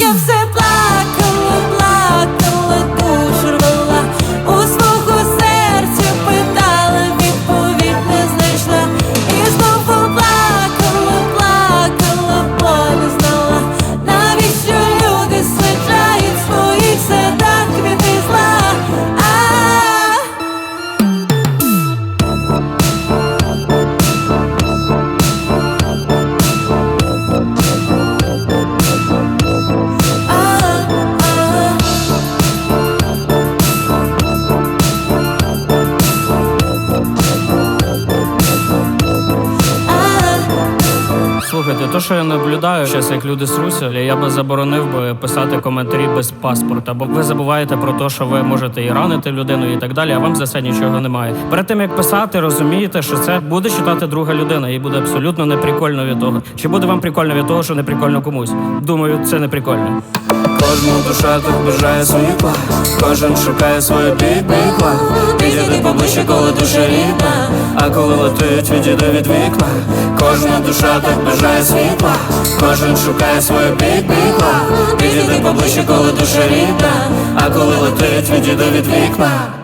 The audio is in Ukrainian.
Yes. Слухайте, то, що я наблюдаю зараз, як люди сруся, я би заборонив би писати коментарі без паспорта, бо ви забуваєте про те, що ви можете і ранити людину, і так далі, а вам за це нічого немає. Перед тим як писати, розумієте, що це буде читати друга людина, і буде абсолютно неприкольно від того. Чи буде вам прикольно від того, що не прикольно комусь? Думаю, це не прикольно. Кожна душа так бажає світла, кожен шукає своє бік-бікла Поближче, коли душа рідна, а коли летить, від діда від вікна. Кожна душа так бажає світла, кожен шукає своє бік-бікла Підійди поближче, коли душа рідна, а коли летить, від діда від вікна.